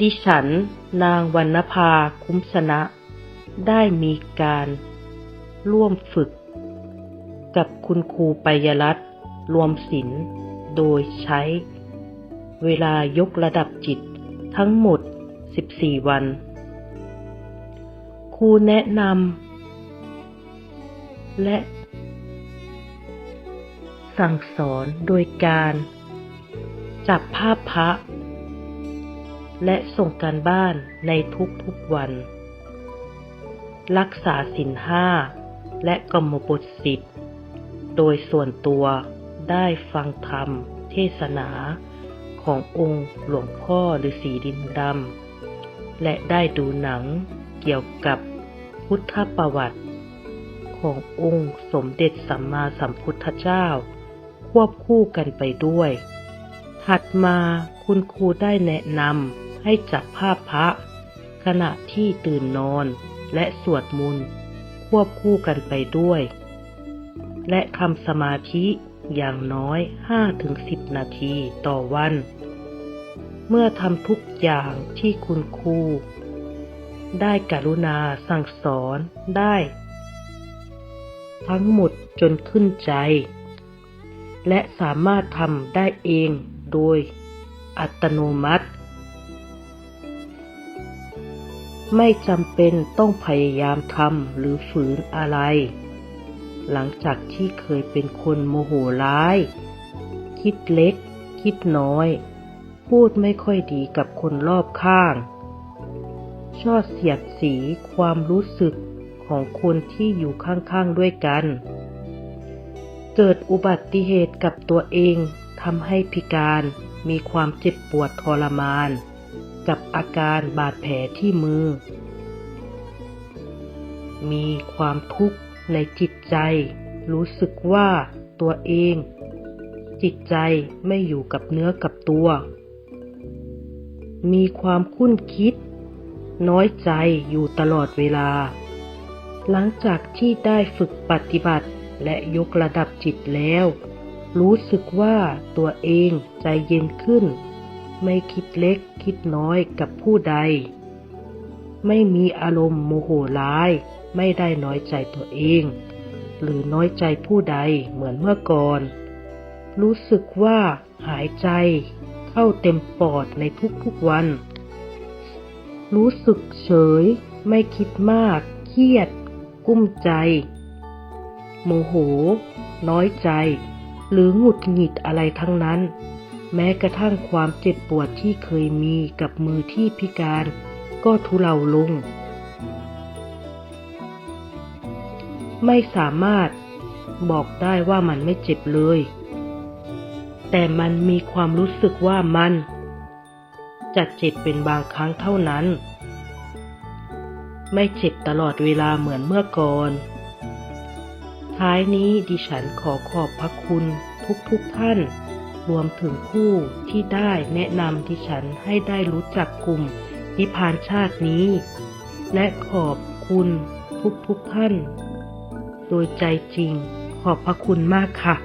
ดิฉัน นางวรรณภาคุ้มชนะ ได้มีการร่วมฝึก กับคุณครูปัยรัตน์รวมศิลป์โดยใช้ เวลายกระดับจิตทั้งหมด 14 วัน ครูแนะนำและ สั่งสอนโดยการ จับภาพพระ และส่งการบ้านในทุกๆวัน รักษาศีลห้าและกรรมบทสิบโดยส่วนตัวได้ฟังธรรมเทศนาขององค์หลวงพ่อฤาษีดินดำ และได้ดูหนังเกี่ยวกับพุทธประวัติ ขององค์สมเด็จสัมมาสัมพุทธเจ้า ควบคู่กันไปด้วย ถัดมา คุณครูได้แนะนำให้จับภาพพระ ขณะที่ตื่นนอนและสวดมนต์ควบคู่กันไปด้วย และทำสมาธิอย่างน้อย 5-10 นาทีต่อวัน เมื่อทำทุกอย่างที่คุณครูได้กรุณาสั่งสอนได้ ทั้งหมดจนขึ้นใจ และสามารถทำได้เองโดย อัตโนมัติ ไม่จำเป็นต้องพยายามทำหรือฝืนอะไร หลังจากที่เคยเป็นคนโมโหร้าย คิดเล็ก คิดน้อย พูดไม่ค่อยดีกับคนรอบข้าง ชอบเสียดสีความรู้สึกของคนที่อยู่ข้างๆด้วยกัน เกิดอุบัติเหตุกับตัวเองทำให้พิการ มีความเจ็บปวดทรมาน กับอาการบาดแผลที่มือ มีความทุกข์ในจิตใจ รู้สึกว่าตัวเอง จิตใจไม่อยู่กับเนื้อกับตัว มีความคุ้นคิด น้อยใจอยู่ตลอดเวลา หลังจากที่ได้ฝึกปฏิบัติและยกระดับจิตแล้ว รู้สึกว่าตัวเองใจเย็นขึ้น ไม่คิดเล็กคิดน้อยกับผู้ใด ไม่มีอารมณ์โมโหร้าย ไม่ได้น้อยใจตัวเอง หรือน้อยใจผู้ใดเหมือนเมื่อก่อน รู้สึกว่าหายใจเข้าเต็มปอดในทุกๆวัน รู้สึกเฉย ไม่คิดมาก เครียด กุ้มใจ โมโห น้อยใจ หรือหงุดหงิดอะไรทั้งนั้น แม้กระทั่งความเจ็บปวดที่เคยมีกับมือที่พิการก็ทุเลาลง ไม่สามารถบอกได้ว่ามันไม่เจ็บเลย แต่มันมีความรู้สึกว่ามัน จะเจ็บเป็นบางครั้งเท่านั้น ไม่เจ็บตลอดเวลาเหมือนเมื่อก่อน ท้ายนี้ดิฉันขอขอบพระคุณทุกๆทท่าน รวมถึงผู้ที่ได้แนะนำดิฉันให้ได้รู้จักกลุ่มนิพพานชาตินี้ และขอบคุณทุกๆทท่าน โดยใจจริงขอบพระคุณมากค่ะ